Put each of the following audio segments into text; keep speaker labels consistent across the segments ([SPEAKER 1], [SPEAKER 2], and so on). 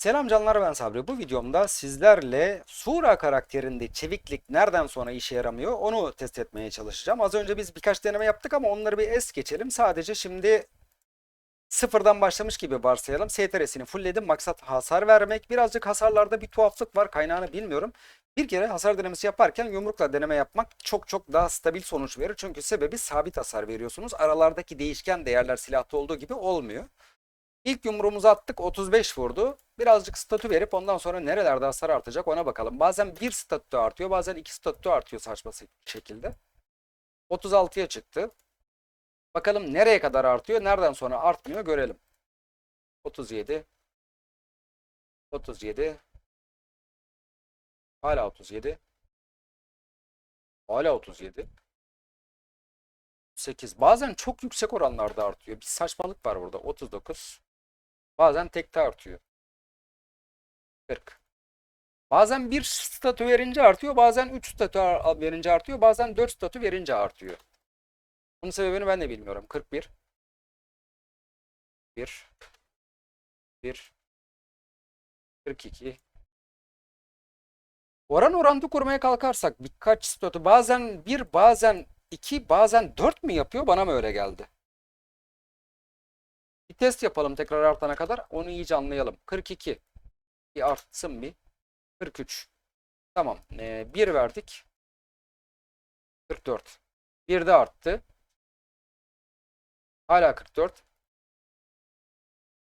[SPEAKER 1] Selam canlar ben Sabri. Bu videomda sizlerle Sura karakterinde çeviklik nereden sonra işe yaramıyor onu test etmeye çalışacağım. Az önce biz birkaç deneme yaptık ama onları bir es geçelim. Sadece şimdi sıfırdan başlamış gibi varsayalım. STR'sini fullledim. Maksat hasar vermek. Birazcık hasarlarda bir tuhaflık var. Kaynağını bilmiyorum. Bir kere hasar denemesi yaparken yumrukla deneme yapmak çok çok daha stabil sonuç verir. Çünkü sebebi sabit hasar veriyorsunuz. Aralardaki değişken değerler silahta olduğu gibi olmuyor. İlk yumruğumuzu attık 35 vurdu. Birazcık statü verip ondan sonra nerelerde hasar artacak ona bakalım. Bazen bir statü artıyor bazen iki statü artıyor saçma şekilde. 36'ya çıktı. Bakalım nereye kadar artıyor nereden sonra artmıyor görelim. 37 37 Hala 37 Hala 37 8 Bazen çok yüksek oranlarda artıyor. Bir saçmalık var burada. 39 Bazen tekte artıyor. 40. Bazen bir statü verince artıyor, bazen 3 statü verince artıyor, bazen 4 statü verince artıyor. Bunun sebebini ben de bilmiyorum. 41. 1. 1. 42. Oran orantı kurmaya kalkarsak birkaç statü bazen 1 bazen 2 bazen 4 mü yapıyor bana mı öyle geldi? Bir test yapalım tekrar artana kadar. Onu iyice anlayalım. 42. Bir artsın bir. 43. Tamam. Ee, 1 verdik. 44. Bir de arttı. Hala 44.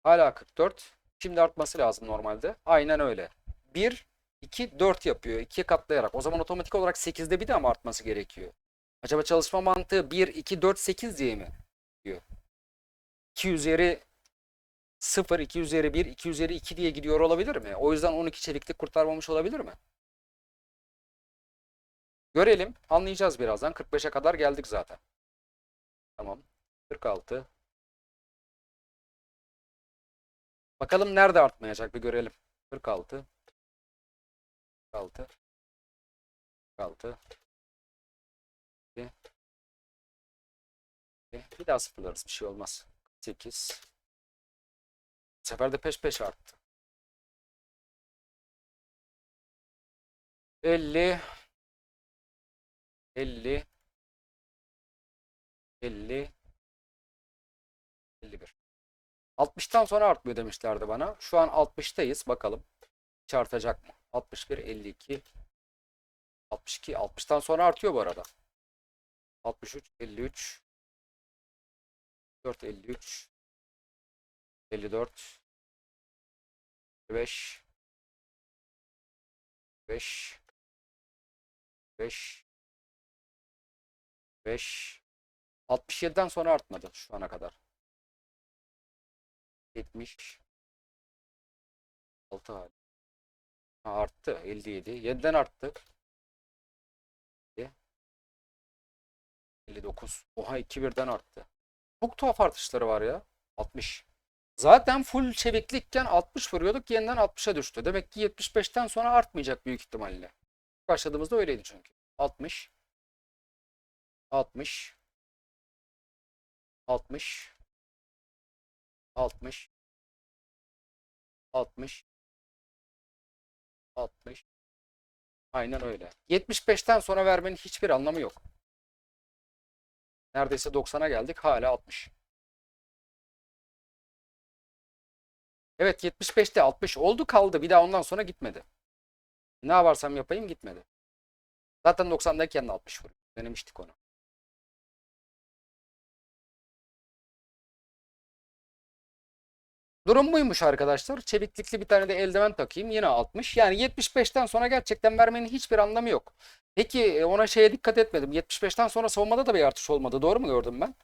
[SPEAKER 1] Hala 44. Şimdi artması lazım normalde. Aynen öyle. 1, 2, 4 yapıyor. 2'ye katlayarak. O zaman otomatik olarak 8'de bir de ama artması gerekiyor. Acaba çalışma mantığı 1, 2, 4, 8 diye mi? diyor. 2 üzeri 0, 2 üzeri 1, 2 üzeri 2 diye gidiyor olabilir mi? O yüzden 12 çeviklik kurtarmamış olabilir mi? Görelim. Anlayacağız birazdan. 45'e kadar geldik zaten. Tamam. 46. Bakalım nerede artmayacak bir görelim. 46. 46. 46. Bir. Bir daha sıfırlarız. Bir şey olmaz. 8. Sefer de peş peşe arttı. 50 50 50 51 60'tan sonra artmıyor demişlerdi bana. Şu an 60'tayız. Bakalım. Hiç mı? 61 52 62 60'tan sonra artıyor bu arada. 63 53 4 53 54 5 5 5 5 67'den sonra artmadı şu ana kadar. 70 6 hali. Ha, arttı 57. 7'den arttı. 59. Oha 2 birden arttı. Çok tuhaf artışları var ya. 60. Zaten full çeviklikken 60 vuruyorduk. Yeniden 60'a düştü. Demek ki 75'ten sonra artmayacak büyük ihtimalle. Başladığımızda öyleydi çünkü. 60. 60. 60. 60. 60. 60. Aynen öyle. 75'ten sonra vermenin hiçbir anlamı yok. Neredeyse 90'a geldik. Hala 60. Evet 75'te 60 oldu kaldı. Bir daha ondan sonra gitmedi. Ne yaparsam yapayım gitmedi. Zaten 90'dayken de 60 vuruyor. Denemiştik onu. Durum buymuş arkadaşlar. Çeviklikli bir tane de eldiven takayım. Yine 60. Yani 75'ten sonra gerçekten vermenin hiçbir anlamı yok. Peki e, ona şeye dikkat etmedim. 75'ten sonra savunmada da bir artış olmadı. Doğru mu gördüm ben?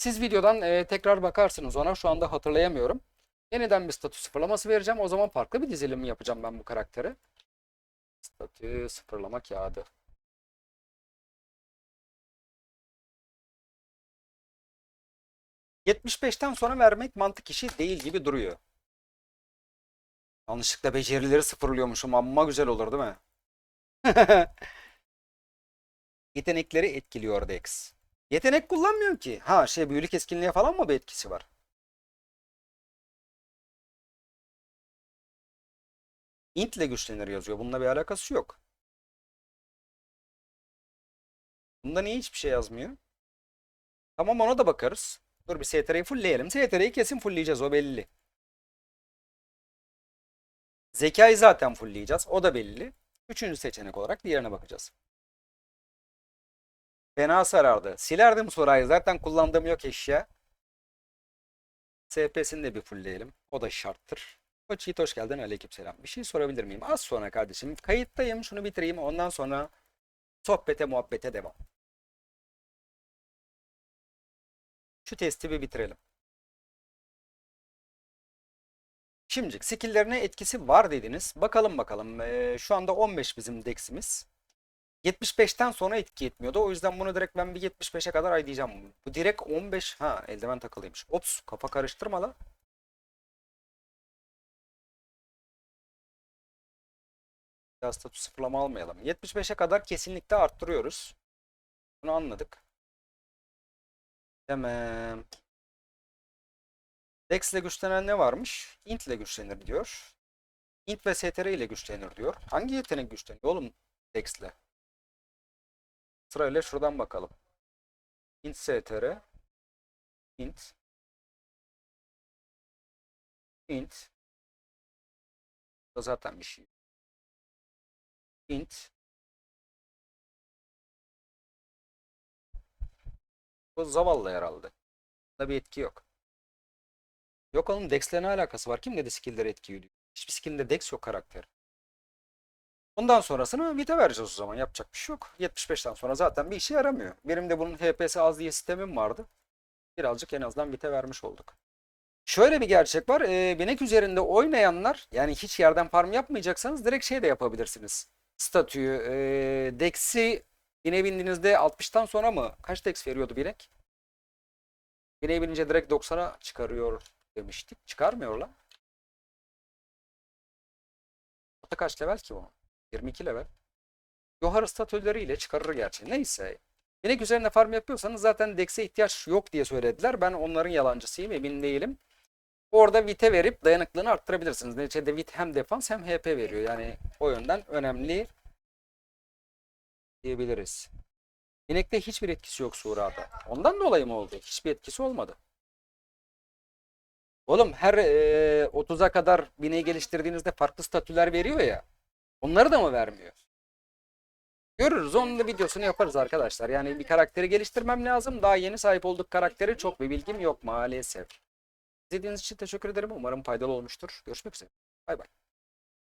[SPEAKER 1] Siz videodan e, tekrar bakarsınız ona. Şu anda hatırlayamıyorum. Yeniden bir statü sıfırlaması vereceğim. O zaman farklı bir dizilim yapacağım ben bu karakteri. Statü sıfırlama kağıdı. ...75'ten sonra vermek mantık işi değil gibi duruyor. Yanlışlıkla becerileri sıfırlıyormuşum. Amma güzel olur değil mi? Yetenekleri etkiliyor Dex. Yetenek kullanmıyorum ki. Ha şey büyülü keskinliğe falan mı bir etkisi var? int ile güçlenir yazıyor. Bununla bir alakası yok. Bunda niye hiçbir şey yazmıyor? Tamam ona da bakarız. Dur bir STR'yi fullleyelim. STR'yi kesin fullleyeceğiz o belli. Zekayı zaten fullleyeceğiz. O da belli. Üçüncü seçenek olarak diğerine bakacağız. Fena sarardı. Silerdim Soray'ı. Zaten kullandığım yok eşya. SP'sini de bir fullleyelim. O da şarttır. Koç Yiğit hoş geldin. Aleykümselam. Bir şey sorabilir miyim? Az sonra kardeşim. Kayıttayım. Şunu bitireyim. Ondan sonra sohbete muhabbete devam. Şu testi bir bitirelim. Şimdi skill'lerine etkisi var dediniz. Bakalım bakalım. Ee, şu anda 15 bizim dex'imiz. 75'ten sonra etki etmiyordu. O yüzden bunu direkt ben bir 75'e kadar aydayacağım. Bu direkt 15. Ha eldiven takılıymış. Ops kafa karıştırma la. Ya statü sıfırlama almayalım. 75'e kadar kesinlikle arttırıyoruz. Bunu anladık. Tamam. Dex ile güçlenen ne varmış? Int ile güçlenir diyor. Int ve STR ile güçlenir diyor. Hangi yetenek güçleniyor oğlum Dex ile? Sırayla şuradan bakalım. Int str int int da zaten bir şey. int Bu zavallı herhalde. Bunda bir etki yok. Yok oğlum Dex'le ne alakası var? Kim dedi skill'lere etki ediyor? Hiçbir skill'de Dex yok karakter. Ondan sonrasını vite vereceğiz o zaman. Yapacak bir şey yok. 75'ten sonra zaten bir işe yaramıyor. Benim de bunun HP'si az diye sistemim vardı. Birazcık en azından vite vermiş olduk. Şöyle bir gerçek var. E, binek üzerinde oynayanlar yani hiç yerden farm yapmayacaksanız direkt şey de yapabilirsiniz. Statüyü, e, Dex'i bine bindiğinizde 60'tan sonra mı? Kaç Dex veriyordu binek? Bineğe binince direkt 90'a çıkarıyor demiştik. Çıkarmıyor lan. Hatta kaç level ki bu? 22 level. Yohar statüleriyle çıkarır gerçi. Neyse. Binek üzerinde farm yapıyorsanız zaten Dex'e ihtiyaç yok diye söylediler. Ben onların yalancısıyım emin değilim. Orada vite verip dayanıklılığını arttırabilirsiniz. Neticede vit hem defans hem HP veriyor. Yani o yönden önemli diyebiliriz. Binekte hiçbir etkisi yok Sura'da. Ondan dolayı mı oldu? Hiçbir etkisi olmadı. Oğlum her e, 30'a kadar bineği geliştirdiğinizde farklı statüler veriyor ya. Onları da mı vermiyor? Görürüz. Onun da videosunu yaparız arkadaşlar. Yani bir karakteri geliştirmem lazım. Daha yeni sahip olduk karakteri çok bir bilgim yok maalesef. İzlediğiniz için teşekkür ederim. Umarım faydalı olmuştur. Görüşmek üzere. Bay bay.